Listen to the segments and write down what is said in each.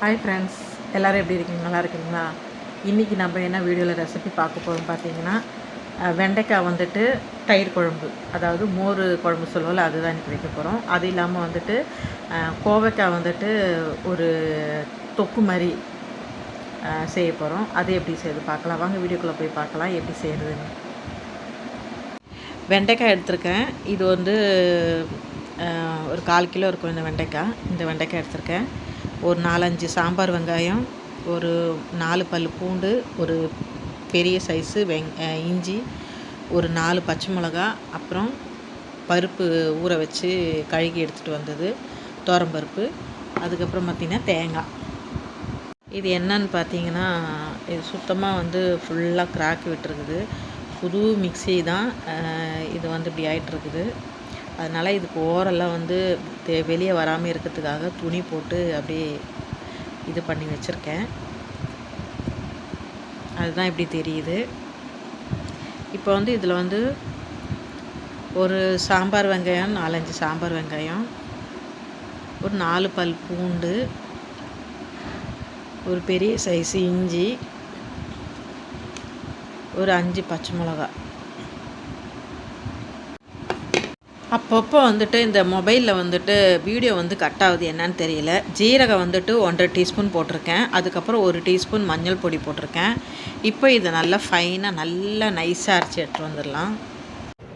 Hi friends எல்லோரும் எப்படி இருக்கீங்க? நல்லா இருக்கீங்களா? இன்றைக்கி நம்ம என்ன வீடியோவில் ரெசிபி பார்க்க போகிறோம் பார்த்தீங்கன்னா வெண்டைக்காய் வந்துட்டு தயிர் குழம்பு. அதாவது மோர் குழம்பு சொல்லுவோம்ல அதுதான் இன்றைக்கி வைக்க போகிறோம் அது இல்லாமல் வந்துட்டு கோவைக்காய் வந்துட்டு ஒரு தொக்கு மாதிரி செய்ய போகிறோம் அது எப்படி செய்யுது பார்க்கலாம். வாங்க வீடியோக்குள்ளே போய் பார்க்கலாம். எப்படி செய்கிறதுன்னு வெண்டைக்காய் எடுத்திருக்கேன். இது வந்து ஒரு கால் கிலோ இருக்கும் இந்த வெண்டைக்காய். இந்த வெண்டைக்காய் எடுத்திருக்கேன். ஒரு நாலஞ்சு சாம்பார் வெங்காயம் ஒரு நாலு பல் பூண்டு ஒரு பெரிய சைஸு வெங் இஞ்சி ஒரு நாலு பச்சை மிளகா அப்புறம் பருப்பு ஊற வச்சு கழுகி எடுத்துகிட்டு வந்தது பருப்பு அதுக்கப்புறம் பார்த்திங்கன்னா தேங்காய். இது என்னன்னு பார்த்தீங்கன்னா இது சுத்தமாக வந்து ஃபுல்லாக கிராக்கி விட்டுருக்குது. புது மிக்ஸி தான் இது வந்து இப்படி ஆகிட்டுருக்குது அதனால் இதுக்கு ஓரெல்லாம் வந்து வெளியே வராமல் இருக்கிறதுக்காக துணி போட்டு அப்படியே இது பண்ணி வச்சுருக்கேன். அதுதான் இப்படி தெரியுது. இப்போ வந்து இதில் வந்து ஒரு சாம்பார் வெங்காயம் நாலஞ்சு சாம்பார் வெங்காயம் ஒரு நாலு பல் பூண்டு ஒரு பெரிய சைஸ் இஞ்சி ஒரு அஞ்சு பச்சை மிளகா அப்பப்போ வந்துட்டு இந்த மொபைலில் வந்துட்டு வீடியோ வந்து கட் ஆகுது என்னன்னு தெரியல. ஜீரகம் வந்துட்டு ஒன்றரை டீஸ்பூன் போட்டிருக்கேன். அதுக்கப்புறம் ஒரு டீஸ்பூன் மஞ்சள் பொடி போட்டிருக்கேன். இப்போ இதை நல்லா ஃபைனாக நல்லா நைஸாக அரைச்சி எடுத்துகிட்டு வந்துடலாம்.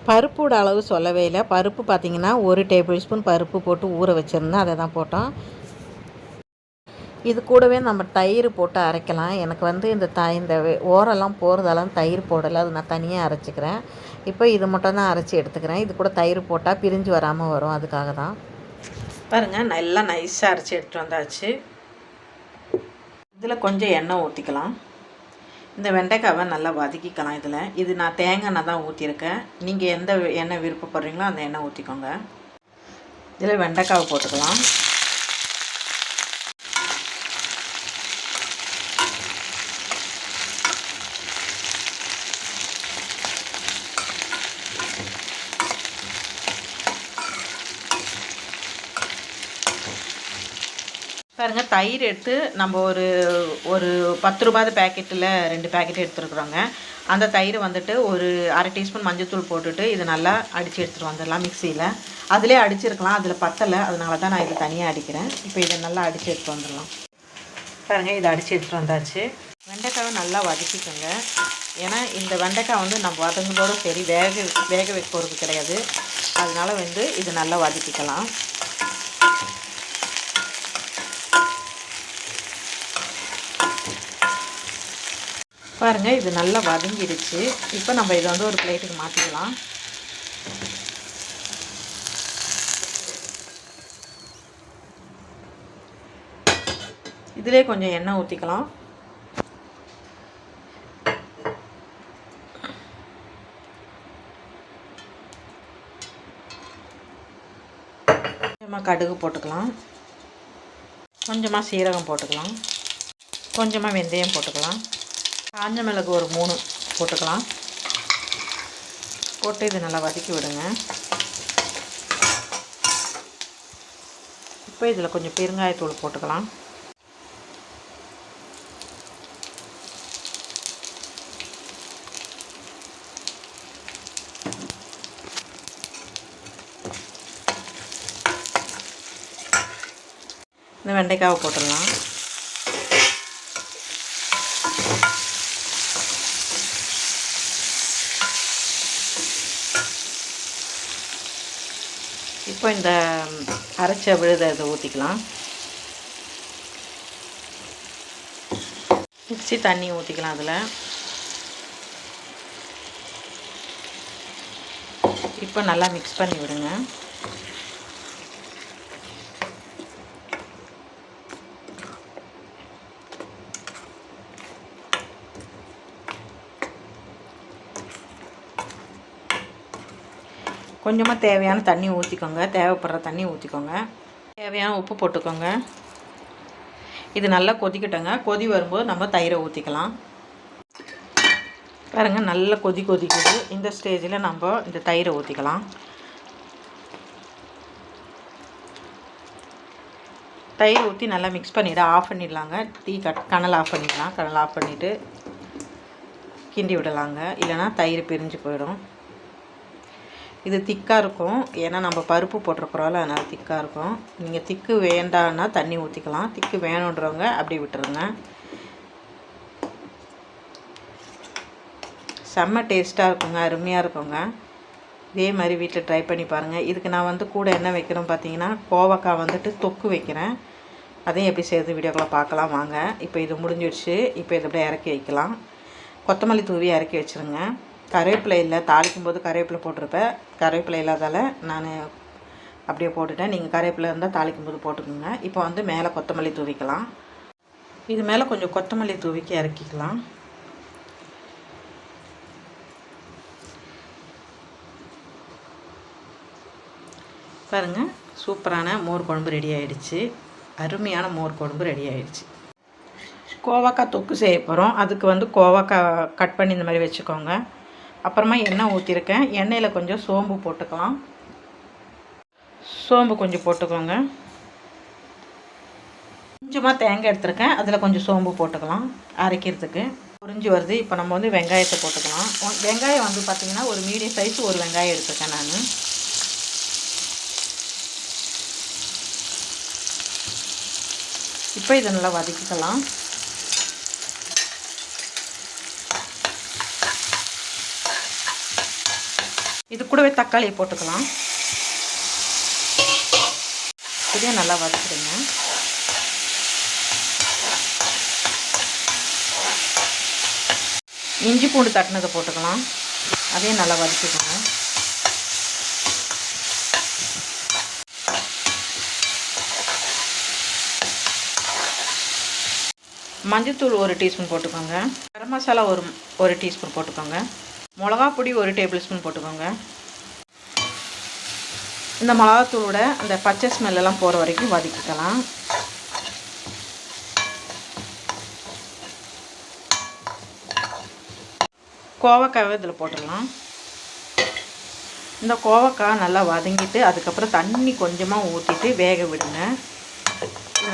பருப்போட அளவு சொல்லவே இல்லை. பருப்பு பார்த்தீங்கன்னா ஒரு டேபிள் ஸ்பூன் பருப்பு போட்டு ஊற வச்சுருந்தேன். அதை தான் போட்டோம். இது கூடவே நம்ம தயிர் போட்டு அரைக்கலாம். எனக்கு வந்து இந்த த இந்த ஓரெல்லாம் போகிறதெல்லாம் தயிர் போடலை. அது நான் தனியாக அரைச்சிக்கிறேன். இப்போ இது மட்டும் தான் அரைச்சி எடுத்துக்கிறேன். இது கூட தயிர் போட்டால் பிரிஞ்சு வராமல் வரும். அதுக்காக தான் பாருங்கள் நல்லா நைஸாக அரைச்சி எடுத்துகிட்டு வந்தாச்சு. இதில் கொஞ்சம் எண்ணெய் ஊற்றிக்கலாம் இந்த வெண்டைக்காவை நல்லா வதக்கிக்கலாம் இதில். இது நான் தேங்காய் எண்ணெய் தான் ஊற்றிருக்கேன் நீங்கள் எந்த எண்ணெய் விருப்பப்படுறீங்களோ அந்த எண்ணெய் ஊற்றிக்கோங்க இதில் வெண்டைக்காவை போட்டுக்கலாம். பாருங்க தயிர் எடுத்து நம்ம ஒரு ஒரு பத்து ரூபாய் பேக்கெட்டில் ரெண்டு பேக்கெட் எடுத்துருக்குறோங்க. அந்த தயிர் வந்துட்டு ஒரு அரை டீஸ்பூன் மஞ்சத்தூள் போட்டுட்டு இது நல்லா அடித்து எடுத்துகிட்டு வந்துடலாம் மிக்சியில் அதிலே அடிச்சிருக்கலாம் அதில் பத்தலை. அதனால தான் நான் இது தனியாக அடிக்கிறேன். இப்போ இதை நல்லா அடித்து எடுத்துகிட்டு வந்துடலாம். பாருங்க இதை அடித்து எடுத்துகிட்டு வந்தாச்சு. வெண்டைக்காவை நல்லா வதக்கிக்கோங்க. ஏன்னா இந்த வெண்டைக்காய் வந்து நம்ம வதங்கும்போதும் சரி வேக வேக வைக்க போகிறது கிடையாது. அதனால் வந்து இது நல்லா வதக்கிக்கலாம். பாருங்கள் இது நல்லா வதங்கிடுச்சு. இப்போ நம்ம இதை வந்து ஒரு பிளேட்டுக்கு மாற்றிக்கலாம் இதிலே கொஞ்சம் எண்ணெய் ஊற்றிக்கலாம் கொஞ்சமாக கடுகு போட்டுக்கலாம். கொஞ்சமாக சீரகம் போட்டுக்கலாம். கொஞ்சமாக வெந்தயம் போட்டுக்கலாம். காஞ்ச மிளகு ஒரு மூணு போட்டுக்கலாம். போட்டு இது நல்லா வதக்கி விடுங்க. இப்போ இதில் கொஞ்சம் பெருங்காயத்தூள் போட்டுக்கலாம். இந்த வெண்டைக்காவை போட்டுடலாம். இப்போ இந்த அரைச்ச விழுதை இதை ஊற்றிக்கலாம் மிக்ஸி தண்ணி ஊற்றிக்கலாம் அதில். இப்போ நல்லா மிக்ஸ் பண்ணி விடுங்க. கொஞ்சமாக தேவையான தண்ணி ஊற்றிக்கோங்க தேவைப்படுற தண்ணி ஊற்றிக்கோங்க தேவையான உப்பு போட்டுக்கோங்க. இது நல்லா கொதிக்கட்டோங்க. கொதி வரும்போது நம்ம தயிரை ஊற்றிக்கலாம் பாருங்கள் நல்லா கொதி கொதிக்குது. இந்த ஸ்டேஜில் நம்ம இந்த தயிரை ஊற்றிக்கலாம் தயிர் ஊற்றி நல்லா மிக்ஸ் பண்ணிவிட்டு ஆஃப் பண்ணிடலாங்க. டீ கட் கனல் ஆஃப் பண்ணிடலாம். கனல் ஆஃப் பண்ணிவிட்டு கிண்டி விடலாங்க. இல்லைன்னா தயிர் பிரிஞ்சு போயிடும். இது திக்காக இருக்கும். ஏன்னா நம்ம பருப்பு போட்டிருக்கிறோம்ல அதனால் திக்காக இருக்கும். நீங்கள் திக்கு வேண்டான்னா தண்ணி ஊற்றிக்கலாம் திக்கு வேணுன்றவங்க அப்படி விட்டுருங்க. செம்ம டேஸ்ட்டாக இருக்குங்க அருமையாக இருக்குங்க. இதே மாதிரி வீட்டில் ட்ரை பண்ணி பாருங்கள் இதுக்கு நான் வந்து கூட என்ன வைக்கிறோம் பார்த்தீங்கன்னா கோவக்காய் வந்துட்டு தொக்கு வைக்கிறேன். அதையும் எப்படி செய்யறது வீடியோக்குள்ளே பார்க்கலாம் வாங்க. இப்போ இது முடிஞ்சிடுச்சு. இப்போ இதை அப்படியே இறக்கி வைக்கலாம். கொத்தமல்லி தூவி இறக்கி வச்சுருங்க. கருவேப்பிலை இல்லை தாளிக்கும் போது கருவேப்பிலை போட்டிருப்பேன். கருவேப்பிலை இல்லாதால் நான் அப்படியே போட்டுட்டேன். நீங்கள் கருவேப்பிலை இருந்தால் தாளிக்கும் போது போட்டுக்கோங்க. இப்போ வந்து மேலே கொத்தமல்லி தூவிக்கலாம். இது மேலே கொஞ்சம் கொத்தமல்லி தூவிக்கு இறக்கிக்கலாம். பாருங்கள் சூப்பரான மோர் குழம்பு ரெடி ஆயிடுச்சு. அருமையான மோர் குழம்பு ரெடி ஆயிடுச்சு. கோவக்காய் தொக்கு செய்ய போகிறோம் அதுக்கு வந்து கோவக்காய் கட் பண்ணி இந்த மாதிரி வச்சுக்கோங்க. அப்புறமா எண்ணெய் ஊற்றிருக்கேன் எண்ணெயில் கொஞ்சம் சோம்பு போட்டுக்கலாம். சோம்பு கொஞ்சம் போட்டுக்கோங்க. கொஞ்சமாக தேங்காய் எடுத்துருக்கேன். அதில் கொஞ்சம் சோம்பு போட்டுக்கலாம் அரைக்கிறதுக்கு. புரிஞ்சு வருது? இப்போ நம்ம வந்து வெங்காயத்தை போட்டுக்கலாம். வெங்காயம் வந்து பார்த்திங்கன்னா ஒரு மீடியம் சைஸ் ஒரு வெங்காயம் எடுத்துருக்கேன் நான். இப்போ இதை நல்லா வதக்கிக்கலாம் இது கூடவே தக்காளியை போட்டுக்கலாம். இதையும் நல்லா வதக்கிடுங்க. இஞ்சி பூண்டு தட்டினதை போட்டுக்கலாம். அதையும் நல்லா வதக்கிக்கோங்க. மஞ்சத்தூள் ஒரு டீஸ்பூன் போட்டுக்கோங்க. கரம் மசாலா ஒரு ஒரு டீஸ்பூன் போட்டுக்கோங்க. மிளகா பொடி ஒரு டேபிள் ஸ்பூன் போட்டுக்கோங்க. இந்த மிளகாத்தூளோட அந்த பச்சை ஸ்மெல்லாம் போகிற வரைக்கும் வதக்கிக்கலாம். கோவக்காயை இதில் போட்டுடலாம். இந்த கோவக்காய் நல்லா வதங்கிட்டு அதுக்கப்புறம் தண்ணி கொஞ்சமாக ஊற்றிட்டு வேக விடுங்க.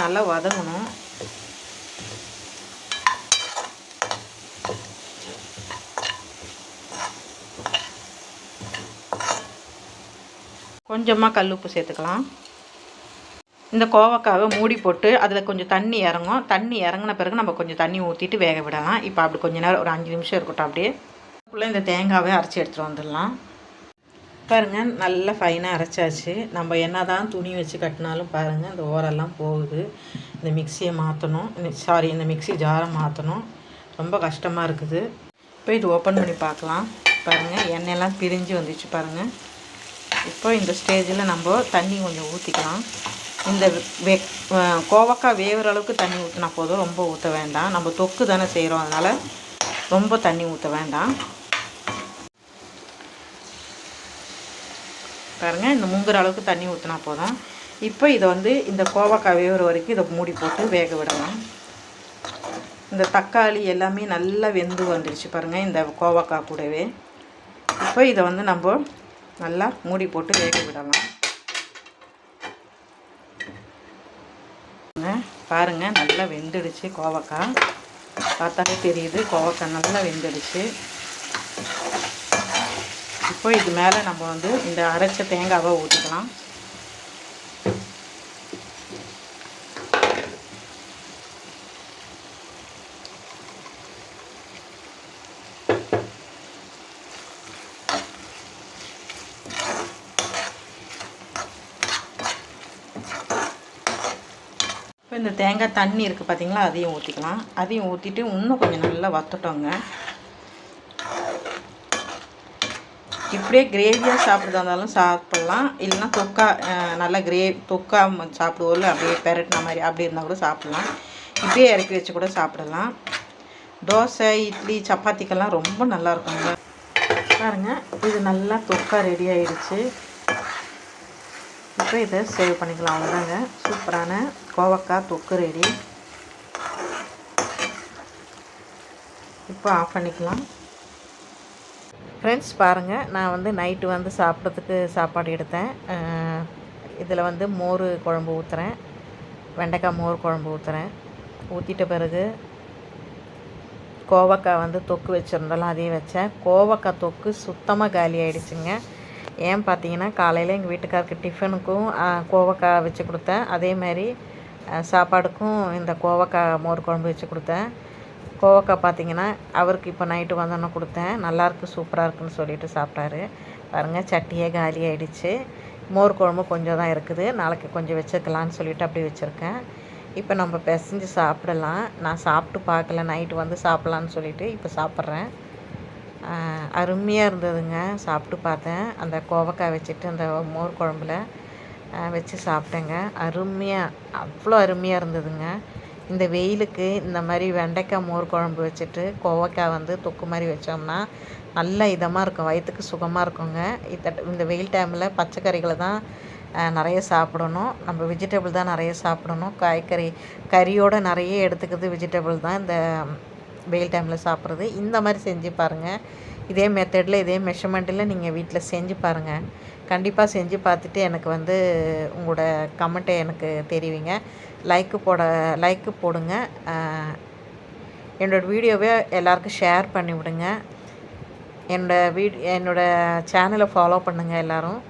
நல்லா வதங்கணும். கொஞ்சமாக கல் உப்பு சேர்த்துக்கலாம். இந்த கோவக்காவை மூடி போட்டு அதில் கொஞ்சம் தண்ணி இறங்கும். தண்ணி இறங்கின பிறகு நம்ம கொஞ்சம் தண்ணி ஊற்றிட்டு வேக விடலாம். இப்போ அப்படி கொஞ்ச நேரம் ஒரு அஞ்சு நிமிஷம் இருக்கட்டும் அப்படியே. அதுக்குள்ளே இந்த தேங்காவை அரைச்சி எடுத்துகிட்டு வந்துடலாம். பாருங்கள் நல்லா ஃபைனாக அரைச்சாச்சு. நம்ம என்ன தான் துணி வச்சு கட்டினாலும் பாருங்கள் இந்த ஓரெல்லாம் போகுது. இந்த மிக்சியை மாற்றணும் சாரி இந்த மிக்சி ஜாரை மாற்றணும் ரொம்ப கஷ்டமாக இருக்குது. இப்போ இது ஓப்பன் பண்ணி பார்க்கலாம். பாருங்கள் எண்ணெயெல்லாம் பிரிஞ்சு வந்துச்சு பாருங்கள் இப்போ இந்த ஸ்டேஜில் நம்ம தண்ணி கொஞ்சம் ஊற்றிக்கலாம் இந்த வே கோவக்காய் வேகிற அளவுக்கு தண்ணி ஊற்றினா போதும். ரொம்ப ஊற்ற வேண்டாம். நம்ம தொக்கு தானே செய்கிறோம் அதனால் ரொம்ப தண்ணி ஊற்ற வேண்டாம். பாருங்கள் இந்த முங்குற அளவுக்கு தண்ணி ஊற்றினா போதும். இப்போ இதை வந்து இந்த கோவக்காய் வேகிற வரைக்கும் இதை மூடி போட்டு வேக விடலாம் இந்த தக்காளி எல்லாமே நல்லா வெந்து வந்துடுச்சு பாருங்கள் இந்த கோவக்காய் கூடவே. இப்போ இதை வந்து நம்ம நல்லா மூடி போட்டு வேக விடலாம். பாருங்கள் நல்லா வெந்துடுச்சு கோவக்காய். பார்த்தாலே தெரியுது கோவக்காய் நல்லா வெந்துடுச்சு. இப்போ இது மேலே நம்ம வந்து இந்த அரைச்ச தேங்காவை ஊற்றிக்கலாம் இப்போ இந்த தேங்காய் தண்ணி இருக்குது பார்த்தீங்களா அதையும் ஊற்றிக்கலாம் அதையும் ஊற்றிட்டு இன்னும் கொஞ்சம் நல்லா வத்துட்டோங்க. இப்படியே கிரேவியாக சாப்பிட்றதா இருந்தாலும் சாப்பிட்லாம். இல்லைன்னா தொக்கா நல்லா கிரே தொக்கா சாப்பிடுவோம்ல அப்படியே பெரட்டின மாதிரி அப்படி இருந்தால் கூட சாப்பிட்லாம். இப்படியே இறக்கி வச்சு கூட சாப்பிடலாம். தோசை இட்லி சப்பாத்திக்கெல்லாம் ரொம்ப நல்லா இருக்குங்க. பாருங்கள் இது நல்லா தொக்கா ரெடி ஆயிடுச்சு. இப்போ இதை சேவ் பண்ணிக்கலாம். அவ்வளோதாங்க சூப்பரான கோவக்காய் தொக்கு ரெடி இப்போ ஆஃப் பண்ணிக்கலாம். ஃப்ரெண்ட்ஸ் பாருங்கள் நான் வந்து நைட்டு வந்து சாப்பிட்றதுக்கு சாப்பாடு எடுத்தேன். இதில் வந்து மோர் குழம்பு ஊற்றுறேன் வெண்டைக்காய் மோர் குழம்பு ஊற்றுறேன் ஊற்றிட்ட பிறகு கோவக்காய் வந்து தொக்கு வச்சுருந்தாலும் அதையும் வச்சேன். கோவக்காய் தொக்கு சுத்தமாக காலி ஆகிடுச்சுங்க ஏன் பார்த்தீங்கன்னா காலையில் எங்கள் வீட்டுக்காருக்கு டிஃபனுக்கும் கோவக்காய் வச்சு கொடுத்தேன். அதேமாதிரி சாப்பாடுக்கும் இந்த கோவக்காய் மோர் குழம்பு வச்சு கொடுத்தேன். கோவக்காய் பார்த்தீங்கன்னா அவருக்கு இப்போ நைட்டு வந்தோன்னே கொடுத்தேன். நல்லாயிருக்கு சூப்பராக இருக்குன்னு சொல்லிட்டு சாப்பிட்டாரு. பாருங்கள் சட்டியே காலி ஆகிடுச்சு மோர் குழம்பு கொஞ்சம் தான் இருக்குது. நாளைக்கு கொஞ்சம் வச்சுக்கலான்னு சொல்லிட்டு அப்படி வச்சுருக்கேன். இப்போ நம்ம பிசைஞ்சு சாப்பிடலாம். நான் சாப்பிட்டு பார்க்கல. நைட்டு வந்து சாப்பிட்லான்னு சொல்லிவிட்டு இப்போ சாப்பிட்றேன். அருமையாக இருந்ததுங்க. சாப்பிட்டு பார்த்தேன். அந்த கோவக்காய் வச்சுட்டு அந்த மோர் குழம்புல வச்சு சாப்பிட்டேங்க. அருமையாக அவ்வளோ அருமையாக இருந்ததுங்க. இந்த வெயிலுக்கு இந்த மாதிரி வெண்டைக்காய் மோர் குழம்பு வச்சுட்டு கோவக்காய் வந்து தொக்கு மாதிரி வச்சோம்னா நல்ல இதமாக இருக்கும். வயிற்றுக்கு சுகமாக இருக்குங்க. இந்த இந்த வெயில் டைமில் பச்சைக்கறிகளை தான் நிறைய சாப்பிடணும். நம்ம வெஜிடபிள் தான் நிறைய சாப்பிடணும். காய்கறி கறியோடு நிறைய எடுத்துக்கிறது வெஜிடபிள் தான். இந்த வெயில் டைமில் சாப்பிட்றது. இந்த மாதிரி செஞ்சு பாருங்கள் இதே மெத்தடில் இதே மெஷர்மெண்ட்டில் நீங்கள் வீட்டில் செஞ்சு பாருங்கள் கண்டிப்பாக செஞ்சு பார்த்துட்டு எனக்கு வந்து உங்களோட கமெண்ட்டை எனக்கு தெரிவிங்க. லைக்கு போட லைக்கு போடுங்க. என்னோடய வீடியோவை எல்லாருக்கும் ஷேர் பண்ணி விடுங்க. என்னோடய வீட் என்னோடய சேனலை ஃபாலோ பண்ணுங்கள் எல்லோரும்.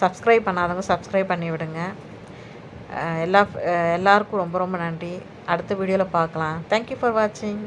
சப்ஸ்கிரைப் பண்ணாதவங்க சப்ஸ்கிரைப் பண்ணி விடுங்க. எல்லா எல்லாருக்கும் ரொம்ப ரொம்ப நன்றி. அடுத்த வீடியோவில் பார்க்கலாம். தேங்க்யூ ஃபார் வாட்சிங்